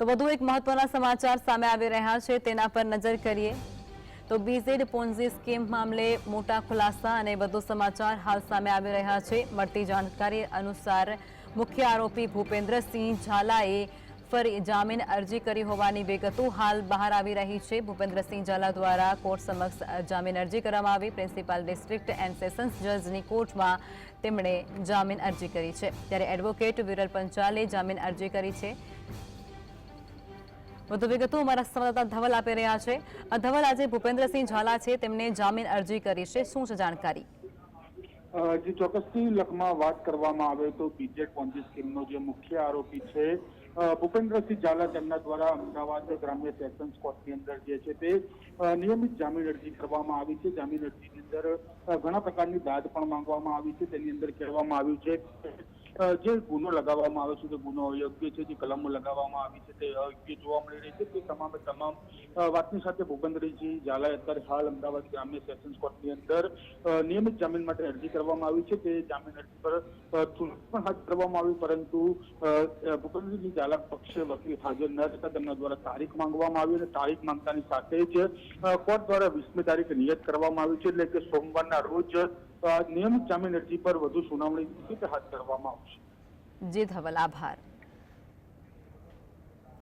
તો વધુ એક મહત્વના સમાચાર સામે આવી રહ્યા છે. તેના પર નજર કરીએ તો બીઝેડ પોન્ઝી સ્કીમ મામલે મોટા ખુલાસા અને વધુ સમાચાર હાલ સામે આવી રહ્યા છે. મળતી જાણકારી અનુસાર મુખ્ય આરોપી ભૂપેન્દ્રસિંહ ઝાલાએ ફરી જામીન અરજી કરી હોવાની વિગતો હાલ બહાર આવી રહી છે. ભૂપેન્દ્રસિંહ ઝાલા દ્વારા કોર્ટ સમક્ષ જામીન અરજી કરવામાં આવી. પ્રિન્સિપાલ ડિસ્ટ્રિક્ટ એન્ડ સેશન્સ જજની કોર્ટમાં તેમણે જામીન અરજી કરી છે. ત્યારે એડવોકેટ વિરલ પંચાલે જામીન અરજી કરી છે. વધુ વિગતો અમારા સંવાદદાતા ધવલ આપી રહ્યા છે. ધવલ આજે ભૂપેન્દ્રસિંહ ઝાલા છે, તેમને જામીન અરજી કરી છે. શું છે જાણકારી? જે ચોક્કસથી લખમાં વાત કરવામાં આવે તો બીજેડ પોન્જી સ્કીમનો જે મુખ્ય આરોપી છે ભૂપેન્દ્રસિંહ ઝાલા તેમના દ્વારા અમદાવાદ ગ્રામ્ય સેશન્સ કોર્ટની અંદર જે છે તે નિયમિત જામીન અરજી કરવામાં આવી છે. જામીન અરજીની અંદર ઘણા પ્રકારની દાદ પણ માંગવામાં આવી છે. તેની અંદર કહેવામાં આવ્યું છે જે ગુનો લગાવવામાં આવે છે તે ગુનો અયોગ્ય છે, જે કલમો લગાવવામાં આવી છે, તે અયોગ્ય જોવા મળી રહી છે તે તમામે તમામ વાતની સાથે ભૂપેન્દ્રજી ઝાલાએ અત્યારે હાલ અમદાવાદ ગ્રામ્ય સેશન્સ કોર્ટની અંદર નિયમિત જામીન માટે અરજી કરવામાં આવી છે. તે જામીન અરજી પર પણ હાથ કરવામાં આવી, પરંતુ ભૂપેન્દ્રસિંહ ઝાલા પક્ષે વકીલ હાજર ન થતા તેમના દ્વારા તારીખ માંગવામાં આવી અને તારીખ માંગતાની સાથે જ કોર્ટ દ્વારા વીસમી તારીખ નિયત કરવામાં આવી છે. એટલે કે સોમવારના રોજ નિયમિત જામીન અરજી પર વધુ સુનાવણી હાથ ધરવામાં આવશે. જે ધવલ. આભાર.